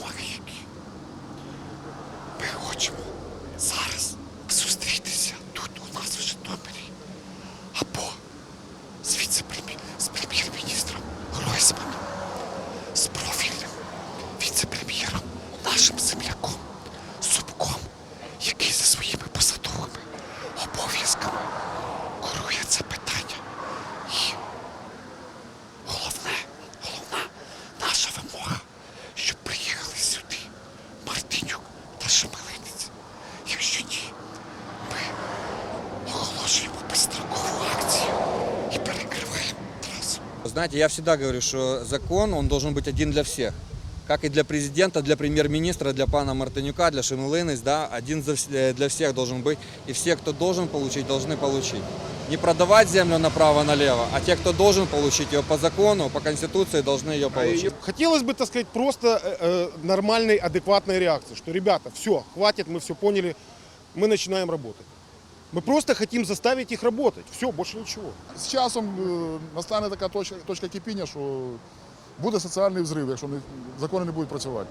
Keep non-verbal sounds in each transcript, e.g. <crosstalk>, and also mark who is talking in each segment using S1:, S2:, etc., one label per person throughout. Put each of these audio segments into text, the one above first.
S1: Вони ми хочемо зараз зустрітися тут у нас в Житомирі або з віце-прем'єр-міністром Гройсманом, з профільним віце-прем'єром, нашим земляком, Зубком, який за своїми посадовими обов'язками.
S2: Знаете, я всегда говорю, что закон, он должен быть один для всех. Как и для президента, для премьер-министра, для пана Мартынюка, для Шемилынис, да, один э, для всех должен быть. И все, кто должен получить, должны получить. Не продавать землю направо-налево, а те, кто должен получить ее по закону, по конституции, должны ее получить.
S3: Хотелось бы, так сказать, просто э, э, нормальной, адекватной реакции, что, ребята, все, хватит, мы все поняли, мы начинаем работать. Мы просто хотим заставить их работать. Все, больше ничего.
S4: З часом е, настане така точка, точка кипіння, що буде соціальний взрив, якщо не, закони не будуть працювати.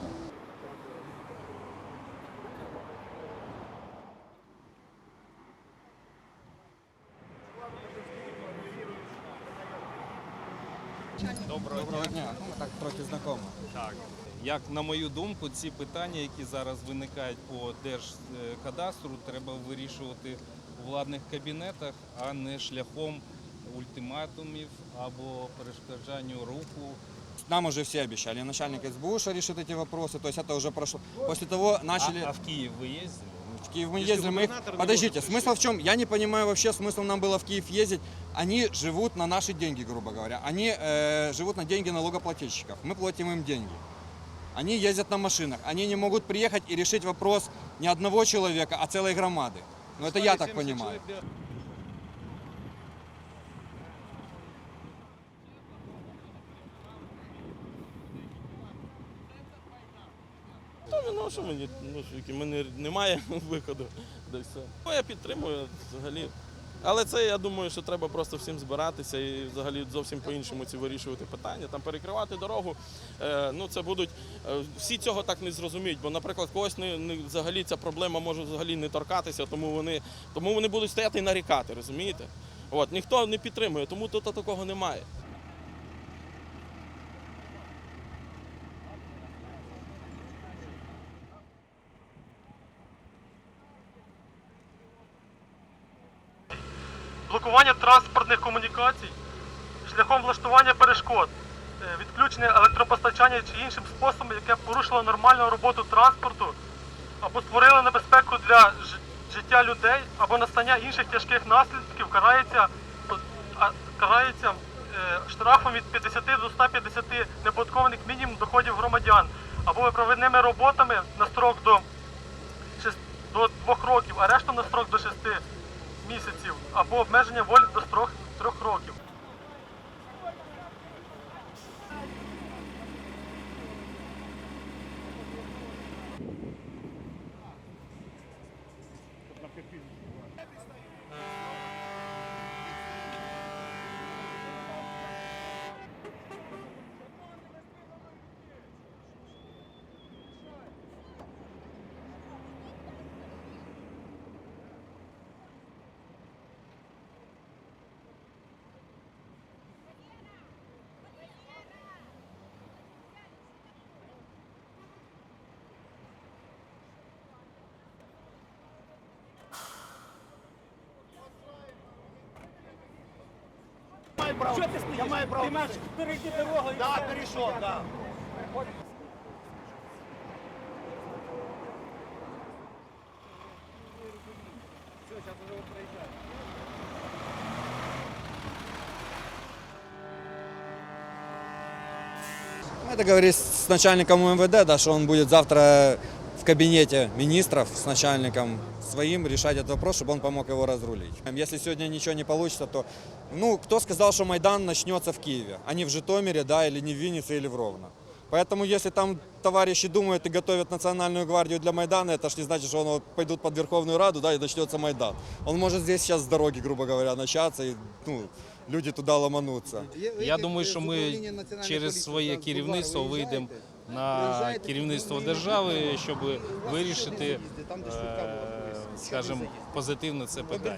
S5: Доброго дня.
S2: дня. Так трохи знакомо.
S5: Так. Як на мою думку, ці питання, які зараз виникають по держкадастру, треба вирішувати у владних кабінетах, а не шляхом ультиматумів або перешкоджанню руху.
S2: Нам уже все обещали. Начальник СБУ что решит эти вопросы. То есть это уже прошло. После того начали...
S5: А, а в Київ ви їздили?
S2: В Киев мы
S5: Если
S2: ездим, мы их...
S5: губернатор не
S2: Подождите,
S5: может
S2: смысл в чем? Я не понимаю вообще смысл нам было в Киев ездить. Они живут на наши деньги, грубо говоря. Они э, живут на деньги налогоплательщиков. Мы платим им деньги. Они ездят на машинах. Они не могут приехать и решить вопрос не одного человека, а целой громады. Ну это я так понимаю.
S6: Та ну що мені, ну що в мене немає <laughs> виходу. Да все. Ну, я підтримую взагалі. Але це я думаю, що треба просто всім збиратися і взагалі зовсім по-іншому ці вирішувати питання. Там перекривати дорогу. Е, ну це будуть е, всі цього так не зрозуміють. Бо, наприклад, когось не, не взагалі ця проблема може взагалі не торкатися, тому вони тому вони будуть стояти і нарікати, розумієте? От ніхто не підтримує, тому тут такого немає.
S7: Блокування транспортних комунікацій шляхом влаштування перешкод, е, відключення електропостачання чи іншим способом, яке порушило нормальну роботу транспорту або створило небезпеку для життя людей або настання інших тяжких наслідків, карається, карається е, штрафом від 50 до 150 неподаткованих мінімум доходів громадян або виправними роботами на строк до шест- до двох років, арештом на строк до шести місяців або обмеження волі до строк трьох років.
S8: Що ти стоїш? Я маю право. Ти маєш перейти дорогу. Так, перейшов, так.
S2: Мы договорились с начальником МВД, да, что он будет завтра кабинете министров с начальником своим решать этот вопрос, чтобы он помог его разрулить. Если сегодня ничего не получится, то, ну, кто сказал, что Майдан начнется в Киеве, а не в Житомире, да, или не в Виннице, или в Ровно. Поэтому, если там товарищи думают и готовят национальную гвардию для Майдана, это ж не значит, что он пойдут под Верховную Раду, да, и начнется Майдан. Он может здесь сейчас с дороги, грубо говоря, начаться, и, ну, люди туда ломанутся.
S5: Я думаю, що ми через своє керівництво вийдемо на керівництво держави, щоб вирішити, е, скажімо, позитивно це питання.